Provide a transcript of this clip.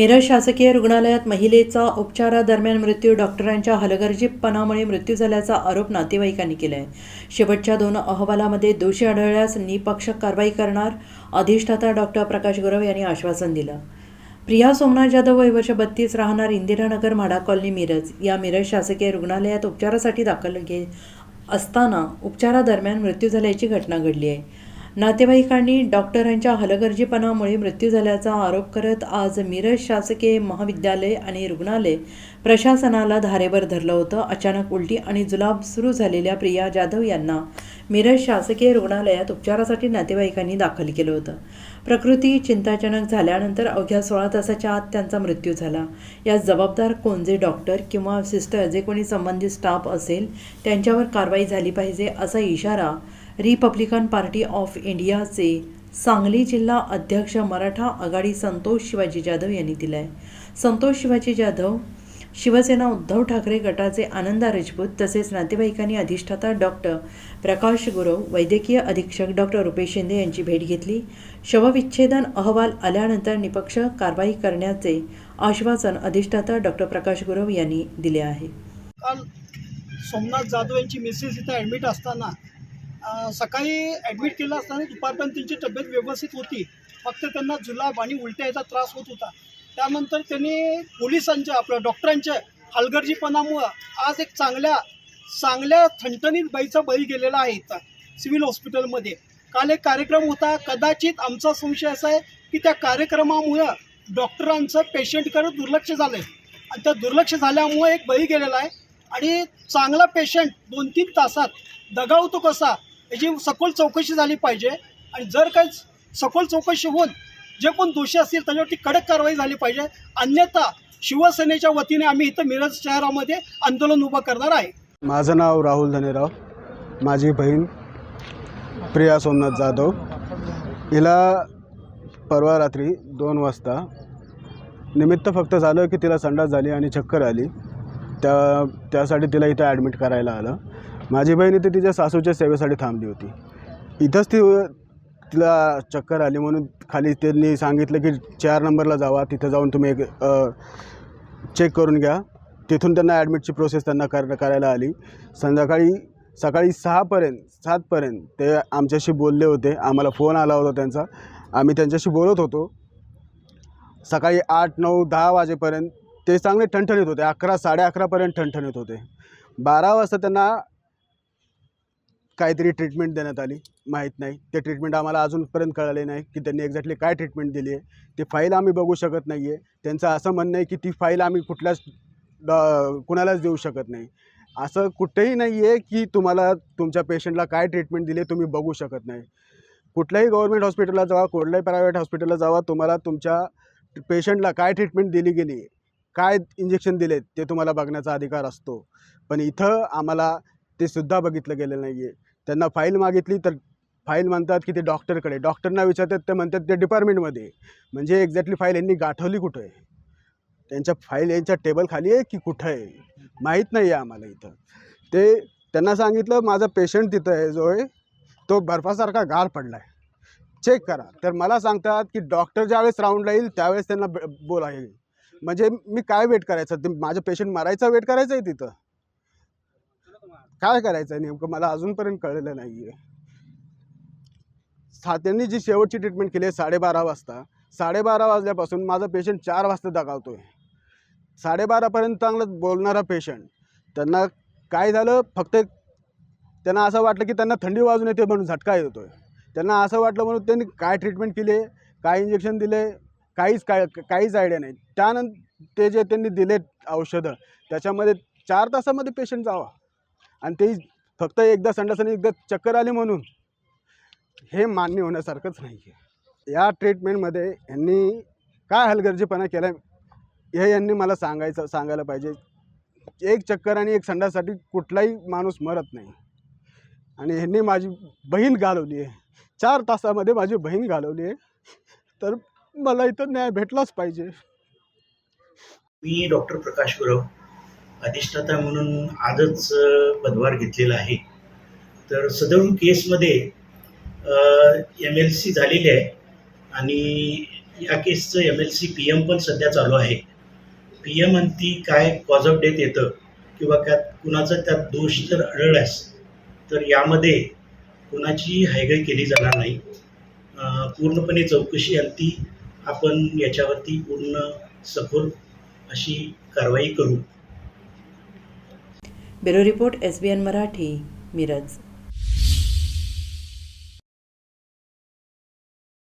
मिरज शासकीय रुग्णालयात महिलेचा उपचारादरम्यान मृत्यू डॉक्टरांच्या हलगर्जीपणामुळे मृत्यू झाल्याचा आरोप नातेवाईकांनी केला आहे शेवटच्या दोन अहवालामध्ये दोषी आढळल्यास निपक्ष कारवाई करणार अधिष्ठाता डॉक्टर प्रकाश गुरव यांनी आश्वासन दिलं. प्रिया सोमनाथ जाधव वय वर्ष बत्तीस राहणार इंदिरानगर म्हाडा कॉलनी मिरज. या मिरज शासकीय रुग्णालयात उपचारासाठी दाखल घे असताना उपचारादरम्यान मृत्यू झाल्याची घटना घडली आहे. नातेवाईकांनी डॉक्टरांच्या हलगर्जीपणामुळे मृत्यू झाल्याचा आरोप करत आज मिरज शासकीय महाविद्यालय आणि रुग्णालय प्रशासनाला धारेवर धरलं होतं. अचानक उलटी आणि जुलाब सुरू झालेल्या प्रिया जाधव यांना मिरज शासकीय रुग्णालयात उपचारासाठी नातेवाईकांनी दाखल केलं होतं. प्रकृती चिंताजनक झाल्यानंतर अवघ्या सोळा तासाच्या आत त्यांचा मृत्यू झाला. यास जबाबदार कोण जे डॉक्टर किंवा सिस्टर जे कोणी संबंधित स्टाफ असेल त्यांच्यावर कारवाई झाली पाहिजे असा इशारा रिपब्लिकन पार्टी ऑफ इंडियाचे सांगली जिल्हा अध्यक्ष मराठा आघाडी संतोष शिवाजी जाधव यांनी दिला आहे संतोष शिवाजी जाधव शिवसेना उद्धव ठाकरे गटाचे आनंदा राजपूत तसेच नातेवाईकांनी अधिष्ठाता डॉक्टर प्रकाश गुरव वैद्यकीय अधीक्षक डॉक्टर रुपेश शिंदे यांची भेट घेतली. शवविच्छेदन अहवाल आल्यानंतर निपक्ष कारवाई करण्याचे आश्वासन अधिष्ठाता डॉक्टर प्रकाश गुरव यांनी दिले आहे. काल सोमनाथ जाधव यांची मिसेस इथं ॲडमिट असताना सकाळी ॲडमिट केलं असताना दुपारपर्यंत त्यांची तब्येत व्यवस्थित होती. फक्त त्यांना जुलाब आणि उलट्या याचा त्रास होत होता. त्यानंतर त्यांनी पोलिसांच्या आपल्या डॉक्टरांच्या हलगर्जीपणामुळं आज एक चांगल्या चांगल्या ठणठणीत बाईचा बळी गेलेला आहे इथं सिव्हिल हॉस्पिटलमध्ये. काल एक कार्यक्रम होता. कदाचित आमचा संशय असा आहे की त्या कार्यक्रमामुळं डॉक्टरांचं पेशंटकडे दुर्लक्ष झालं आहे आणि त्या दुर्लक्ष झाल्यामुळे एक बळी गेलेला आहे. आणि चांगला पेशंट दोन तीन तासात दगावतो कसा? याची सखोल चौकशी झाली पाहिजे. आणि जर काही सखोल चौकशी होऊन जे कोण दोषी असतील त्याच्यावरती कडक कारवाई झाली पाहिजे. अन्यथा शिवसेनेच्या वतीने आम्ही इथं मिरज शहरामध्ये आंदोलन उभं करणार आहे. माझं नाव राहुल धनेराव. माझी बहीण प्रिया सोमनाथ जाधव. हिला परवा रात्री दोन वाजता निमित्त फक्त झालं की तिला संडास झाली आणि चक्कर आली. त्या त्यासाठी तिला इथं ॲडमिट करायला आलं. माझी बहीण इथे तिच्या सासूच्या सेवेसाठी थांबली होती. इथंच ती तिला चक्कर आली म्हणून खाली त्यांनी सांगितलं की चार नंबरला जावा तिथं जाऊन तुम्ही एक चेक करून घ्या. तिथून त्यांना ॲडमिटची प्रोसेस त्यांना कर करायला आली. संध्याकाळी सकाळी सहापर्यंत सातपर्यंत ते आमच्याशी बोलले होते. आम्हाला फोन आला होता त्यांचा. आम्ही त्यांच्याशी बोलत होतो. सकाळी आठ नऊ दहा वाजेपर्यंत ते चांगले ठणठणीत होते. अकरा साडे अकरापर्यंत ठणठणीत होते. बारा वाजता त्यांना काहीतरी ट्रीटमेंट देण्यात आली. माहीत नाही. ते ट्रीटमेंट आम्हाला अजूनपर्यंत कळले नाही की त्यांनी एक्झॅक्टली काय ट्रीटमेंट दिली आहे. ती फाईल आम्ही बघू शकत नाही आहे त्यांचं असं म्हणणं आहे की ती फाईल आम्ही कुठल्याच कुणालाच देऊ शकत नाही. असं कुठेही नाही आहे की तुम्हाला तुमच्या पेशंटला काय ट्रीटमेंट दिली तुम्ही बघू शकत नाही. कुठल्याही गव्हर्मेंट हॉस्पिटलला जावा कुठल्याही प्रायव्हेट हॉस्पिटलला जावा तुम्हाला तुमच्या पेशंटला काय ट्रीटमेंट दिली गेली काय इंजेक्शन दिले ते तुम्हाला बघण्याचा अधिकार असतो. पण इथं आम्हाला ते सुद्धा बघितलं गेलं नाही आहे त्यांना फाईल मागितली तर फाईल म्हणतात की ते डॉक्टरकडे डॉक्टरना विचारतात ते म्हणतात ते डिपार्टमेंटमध्ये म्हणजे एक्झॅक्टली फाईल यांनी गाठवली कुठं? आहे त्यांच्या फाईल यांच्या टेबल खाली आहे की कुठं आहे? माहीत नाही आहे आम्हाला इथं. ते त्यांना सांगितलं माझा पेशंट तिथं आहे जो आहे तो बर्फासारखा गार पडला आहे चेक करा. तर मला सांगतात की डॉक्टर ज्यावेळेस राऊंडला येईल त्यावेळेस त्यांना ब- येईल. म्हणजे मी काय वेट करायचं? ते माझं पेशंट मरायचा वेट करायचं आहे तिथं. काय करायचं आहे नेमकं? मला अजूनपर्यंत कळलेलं नाही आहे त्यांनी जी शेवटची ट्रीटमेंट केली आहे साडेबारा वाजता साडेबारा वाजल्यापासून माझा पेशंट चार वाजता दगावतो आहे साडेबारापर्यंत चांगलं बोलणारा पेशंट त्यांना काय झालं? फक्त त्यांना असं वाटलं की त्यांना थंडी वाजून येते म्हणून झटका येतो आहे त्यांना असं वाटलं म्हणून त्यांनी काय ट्रीटमेंट केली आहे? काय इंजेक्शन दिले? काहीच काय काहीच आयडिया नाही. त्यानंतर ते जे त्यांनी दिले औषधं त्याच्यामध्ये चार तासामध्ये पेशंट जावा. आणि ते फक्त एकदा संडासाने एकदा चक्कर आली म्हणून हे मान्य होण्यासारखंच नाही आहे या ट्रीटमेंटमध्ये यांनी काय हलगर्जीपणा केला हे यांनी मला सांगायचं सांगायला पाहिजे. एक चक्कर आणि एक संडासाठी कुठलाही माणूस मरत नाही. आणि ह्यांनी माझी बहीण घालवली आहे चार तासामध्ये माझी बहीण घालवली आहे तर मला इथं न्याय भेटलाच पाहिजे. मी डॉक्टर प्रकाश गुरव अधिष्ठाता म्हणून आजच पदभार घेतलेला आहे. तर सदर केसमध्ये एम एल सी झालेली आहे आणि या केसचं M L C P M पण सध्या चालू आहे. पी एम आणि ती काय कॉज ऑफ डेथ येतं किंवा त्यात कुणाचा त्यात दोष जर आढळल्यास तर यामध्ये कुणाची हायगाई केली जाणार नाही. पूर्णपणे चौकशी आणि ती आपण याच्यावरती पूर्ण सखोल अशी कारवाई करू. Bureau report S B N Marathi Miraj.